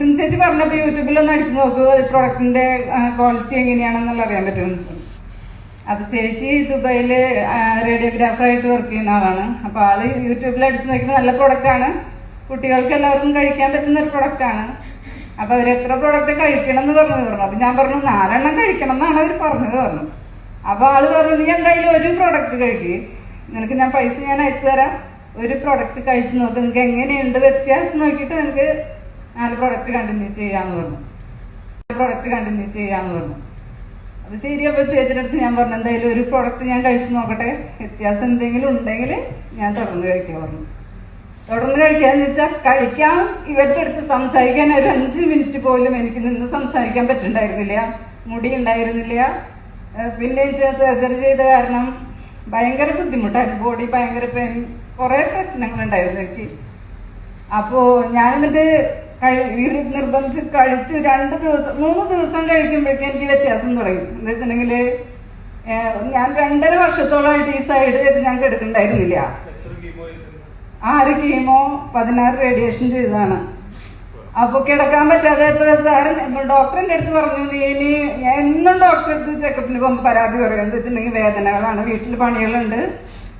സിന്ധു ചേച്ചി യൂട്യൂബിൽ ഒന്ന് അടിച്ചു നോക്കൂ പ്രൊഡക്റ്റിന്റെ ക്വാളിറ്റി എങ്ങനെയാണെന്നുള്ള അറിയാൻ പറ്റും. അപ്പൊ ചേച്ചി ദുബൈയിൽ റേഡിയോഗ്രാഫറായിട്ട് വർക്ക് ചെയ്യുന്ന ആളാണ്. അപ്പൊ ആൾ യൂട്യൂബിൽ അടിച്ചു നോക്കിയപ്പോൾ നല്ല പ്രൊഡക്റ്റ് ആണ്. കുട്ടികൾക്ക് എല്ലാവർക്കും കഴിക്കാൻ പറ്റുന്ന ഒരു ആണ്. അപ്പൊ അവർ എത്ര പ്രൊഡക്റ്റ് കഴിക്കണം എന്ന് പറഞ്ഞു പറഞ്ഞു. അപ്പൊ ഞാൻ പറഞ്ഞു നാലെണ്ണം കഴിക്കണം എന്നാണ് അവർ പറഞ്ഞത് പറഞ്ഞു. അപ്പൊ ആൾ പറഞ്ഞു നീ എന്തായാലും ഒരു പ്രൊഡക്റ്റ് കഴിക്കുക നിനക്ക് ഞാൻ പൈസ ഞാൻ അയച്ചു തരാം. ഒരു പ്രൊഡക്റ്റ് കഴിച്ചു നോക്ക്. നിനക്ക് എങ്ങനെയുണ്ട് വ്യത്യാസം നോക്കിയിട്ട് നിനക്ക് നാല് പ്രൊഡക്റ്റ് കണ്ടിന്യൂ ചെയ്യാന്ന് പറഞ്ഞു. പ്രൊഡക്റ്റ് കണ്ടിന്യൂ ചെയ്യാന്ന് പറഞ്ഞു. അത് ശരി അപ്പൊ ചേച്ചിയുടെ അടുത്ത് ഞാൻ പറഞ്ഞു എന്തായാലും ഒരു പ്രൊഡക്റ്റ് ഞാൻ കഴിച്ചു നോക്കട്ടെ. വ്യത്യാസം എന്തെങ്കിലും ഉണ്ടെങ്കിൽ ഞാൻ തുടർന്ന് കഴിക്കാൻ പറഞ്ഞു. തുടർന്ന് കഴിക്കാന്ന് വെച്ചാൽ കഴിക്കാൻ ഇവരുടെ അടുത്ത് സംസാരിക്കാൻ ഒരു അഞ്ച് മിനിറ്റ് പോലും എനിക്ക് നിന്ന് സംസാരിക്കാൻ പറ്റുണ്ടായിരുന്നില്ല. മുടി ഉണ്ടായിരുന്നില്ല. പിന്നെ സർജറി ചെയ്ത കാരണം ഭയങ്കര ബുദ്ധിമുട്ടായിരുന്നു. ബോഡി ഭയങ്കര പെയിൻ കുറെ പ്രശ്നങ്ങളുണ്ടായിരുന്നു എനിക്ക്. അപ്പോ ഞാൻ എന്നിട്ട് നിർബന്ധിച്ച് കഴിച്ച് രണ്ട് ദിവസം മൂന്ന് ദിവസം കഴിക്കുമ്പോഴേക്കും എനിക്ക് വ്യത്യാസം തുടങ്ങി. എന്താ വെച്ചിട്ടുണ്ടെങ്കിൽ ഞാൻ രണ്ടര വർഷത്തോളമായിട്ട് ഈ സൈഡ് വെച്ച് ഞാൻ കിടക്കണ്ടായിരുന്നില്ല. ആറ് കീമോ പതിനാറ് റേഡിയേഷൻ ചെയ്തതാണ്. അപ്പൊ കിടക്കാൻ പറ്റാതെ ഇപ്പൊ സാറ് ഡോക്ടറിന്റെ അടുത്ത് പറഞ്ഞു നീ ഇനി എന്നും ഡോക്ടറെ അടുത്ത് ചെക്കപ്പിന് പോകുമ്പോൾ പരാതി പറയും. എന്താ വെച്ചിട്ടുണ്ടെങ്കിൽ വേദനകളാണ് വീട്ടിൽ പണികളുണ്ട്.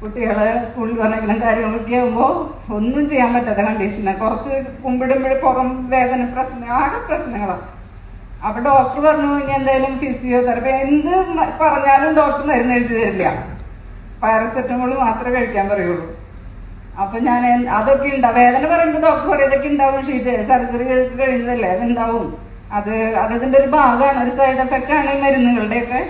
കുട്ടികളെ സ്കൂളിൽ പറഞ്ഞെങ്കിലും കാര്യങ്ങളൊക്കെ ആകുമ്പോൾ ഒന്നും ചെയ്യാൻ പറ്റാത്ത കണ്ടീഷനാണ് കുറച്ച് കുമ്പിടുമ്പോൾ പുറം വേദന പ്രശ്നം ആകെ പ്രശ്നങ്ങളാണ് അപ്പൊ ഡോക്ടർ പറഞ്ഞു ഇനി എന്തായാലും ഫിസിയോതെറപ്പി എന്ത് പറഞ്ഞാലും ഡോക്ടർ മരുന്ന് എഴുതി തരില്ല. പാരസെറ്റമോൾ മാത്രമേ കഴിക്കാൻ പറയുള്ളൂ. അപ്പൊ ഞാൻ അതൊക്കെ ഉണ്ടാവും വേദന പറയുമ്പോൾ ഡോക്ടർ പറയും ഇതൊക്കെ ഉണ്ടാവും ഷീറ്റ് സർജറി കഴിയുന്നതല്ലേ അതുണ്ടാവും അത് അതതിന്റെ ഒരു ഭാഗമാണ് ഒരു സൈഡ് എഫക്റ്റ് ആണ് ഈ മരുന്നുകളുടെയൊക്കെ.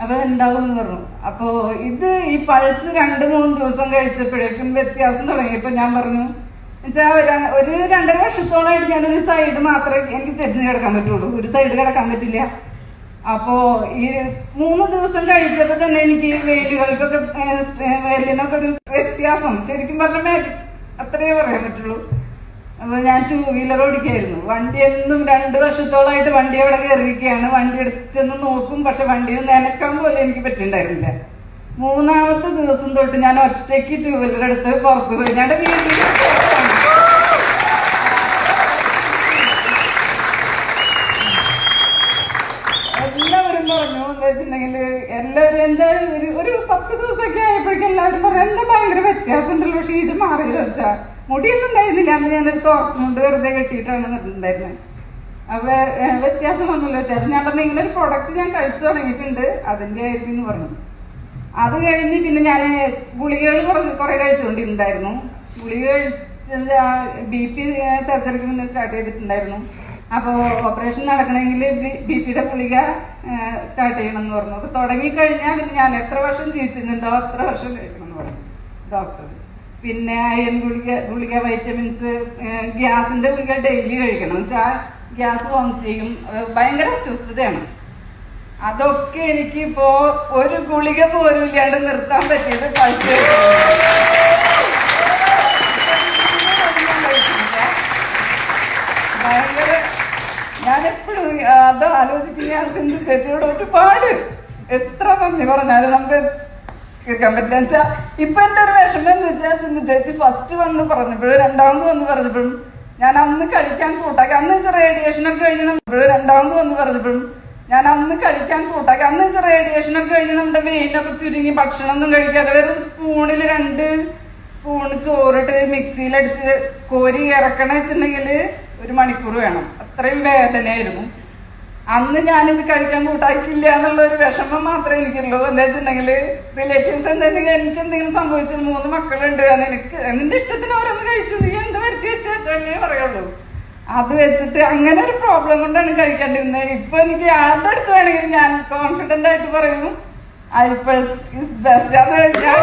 അത് ഉണ്ടാവും പറഞ്ഞു. അപ്പോ ഇത് ഈ പൾസ് രണ്ട് മൂന്ന് ദിവസം കഴിച്ചപ്പോഴേക്കും വ്യത്യാസം തുടങ്ങിയപ്പോ ഞാൻ പറഞ്ഞു എന്നുവെച്ചാൽ ഒരു- രണ്ടര വർഷത്തോളമായിട്ട് ഞാൻ ഒരു സൈഡ് മാത്രമേ എനിക്ക് ചെരിഞ്ഞ് കിടക്കാൻ പറ്റുള്ളൂ. ഒരു സൈഡ് കിടക്കാൻ പറ്റില്ല. അപ്പോ ഈ മൂന്ന് ദിവസം കഴിച്ചപ്പോ തന്നെ എനിക്ക് വേലുകൾക്കൊക്കെ വേലിനൊക്കെ ഒരു വ്യത്യാസം. ശരിക്കും പറഞ്ഞ മാജിക് അത്രേ പറയാൻ പറ്റുള്ളൂ. അപ്പൊ ഞാൻ ടൂ വീലർ ഓടിക്കായിരുന്നു വണ്ടി എന്നും രണ്ട് വർഷത്തോളമായിട്ട് വണ്ടി അവിടെ കയറിയിരിക്കുകയാണ് വണ്ടി എടുത്തെന്ന് നോക്കും പക്ഷെ വണ്ടിയിൽ നനക്കാൻ പോലും എനിക്ക് പറ്റിണ്ടായിരുന്നില്ല. മൂന്നാമത്തെ ദിവസം തൊട്ട് ഞാൻ ഒറ്റയ്ക്ക് ടൂ വീലർ എടുത്ത് പുറത്ത് പോയി. ഞങ്ങളുടെ വീട്ടിൽ എല്ലാവരും പറഞ്ഞു എന്താ വെച്ചിട്ടുണ്ടെങ്കിൽ എല്ലാവരും എന്തായാലും ഒരു ഒരു പത്ത് ദിവസമൊക്കെ ആയപ്പോഴേക്കും എല്ലാവരും പറഞ്ഞു എന്താ ഭയങ്കര വ്യത്യാസം ഉണ്ടല്ലോ പക്ഷെ ഇത് മാറിയില്ല വെച്ചാ മുടിയൊന്നും ഉണ്ടായിരുന്നില്ല. അന്ന് ഞാനത് മുണ്ട് വെറുതെ കെട്ടിയിട്ടാണ് നട്ടിട്ടുണ്ടായിരുന്നത് അപ്പൊ വ്യത്യാസം വന്നല്ലോ. വ്യത്യാസം ഞാൻ പറഞ്ഞു ഇങ്ങനെ ഒരു പ്രൊഡക്റ്റ് ഞാൻ കഴിച്ചു തുടങ്ങിയിട്ടുണ്ട്. അതിന്റെ ആയിരിക്കും എന്ന് പറഞ്ഞു. അത് കഴിഞ്ഞ് പിന്നെ ഞാൻ ഗുളികകൾ കുറച്ച് കുറെ കഴിച്ചുകൊണ്ടിരുന്നായിരുന്നു ഗുളിക ബി പി സർജറിക്ക് മുന്നേ സ്റ്റാർട്ട് ചെയ്തിട്ടുണ്ടായിരുന്നു. അപ്പോൾ ഓപ്പറേഷൻ നടക്കണമെങ്കിൽ ബി പിയുടെ ഗുളിക സ്റ്റാർട്ട് ചെയ്യണം എന്ന് പറഞ്ഞു. അപ്പൊ തുടങ്ങിക്കഴിഞ്ഞാൽ പിന്നെ ഞാൻ എത്ര വർഷം ജീവിച്ചിട്ടുണ്ടോ അത്ര വർഷം കഴിക്കണം എന്ന് പറഞ്ഞു. ഡോക്ടർ. പിന്നെ അയൺ ഗുളിക ഗുളിക വൈറ്റമിൻസ് ഗ്യാസിന്റെ ഗുളിക ഡെയിലി കഴിക്കണം. വെച്ചാൽ ഗ്യാസ് ഹോം ചെയ്യും. ഭയങ്കര അസ്വസ്ഥതയാണ്. അതൊക്കെ എനിക്കിപ്പോ ഒരു ഗുളിക പോലും ഇല്ലാണ്ട് നിർത്താൻ പറ്റിയത് കഴിച്ചു ഭയങ്കര ഞാൻ എപ്പോഴും അത് ആലോചിക്കുന്ന ചേച്ചിയോട് ഒരുപാട് എത്ര നന്ദി പറഞ്ഞാലും നമുക്ക് കേൾക്കാൻ പറ്റില്ല. വെച്ചാ ഇപ്പൊ എന്റെ ഒരു വിഷമം എന്ന് വെച്ചാൽ സിന്ധു ചേച്ചി ഫസ്റ്റ് വന്ന് പറഞ്ഞപ്പോഴും രണ്ടാമത് വന്ന് പറഞ്ഞപ്പോഴും ഞാൻ അന്ന് കഴിക്കാൻ കൂട്ടാക്കി അന്ന് വെച്ചാൽ റേഡിയേഷൻ ഒക്കെ കഴിഞ്ഞ് നമ്മൾ രണ്ടാമത് വന്ന് പറഞ്ഞപ്പോഴും ഞാൻ അന്ന് കഴിക്കാൻ കൂട്ടാക്കി അന്ന് വെച്ചാൽ റേഡിയേഷൻ ഒക്കെ കഴിഞ്ഞ് നമ്മുടെ വെയിനൊക്കെ ചുരുങ്ങി ഭക്ഷണം ഒന്നും കഴിക്കാതെ ഒരു സ്പൂണിൽ രണ്ട് സ്പൂൺ ചോറിട്ട് മിക്സിയിലടിച്ച് കോരി ഇറക്കണെന്ന് വെച്ചിട്ടുണ്ടെങ്കിൽ ഒരു മണിക്കൂർ വേണം. അത്രയും വേദനയായിരുന്നു. അന്ന് ഞാനിത് കഴിക്കാൻ കൂട്ടാക്കില്ല എന്നുള്ള ഒരു വിഷമം മാത്രമേ എനിക്കുള്ളൂ. എന്താ വെച്ചിട്ടുണ്ടെങ്കിൽ റിലേറ്റീവ്സ് എന്തെങ്കിലും എനിക്ക് എന്തെങ്കിലും സംഭവിച്ചത് മൂന്ന് മക്കളുണ്ട് അന്ന് എനിക്ക് നിന്റെ ഇഷ്ടത്തിന് ഓരോന്ന് കഴിച്ചു. നീ എന്ത് വരുത്തി വെച്ചേ പറയുള്ളൂ. അത് വെച്ചിട്ട് അങ്ങനെ ഒരു പ്രോബ്ലം കൊണ്ടാണ് കഴിക്കേണ്ടിരുന്നത് ഇപ്പൊ എനിക്ക് ആരുടെ അടുത്ത് വേണമെങ്കിലും ഞാൻ കോൺഫിഡന്റ് ആയിട്ട് പറയും. ഐ ബെസ്റ്റ് അത് ഞാൻ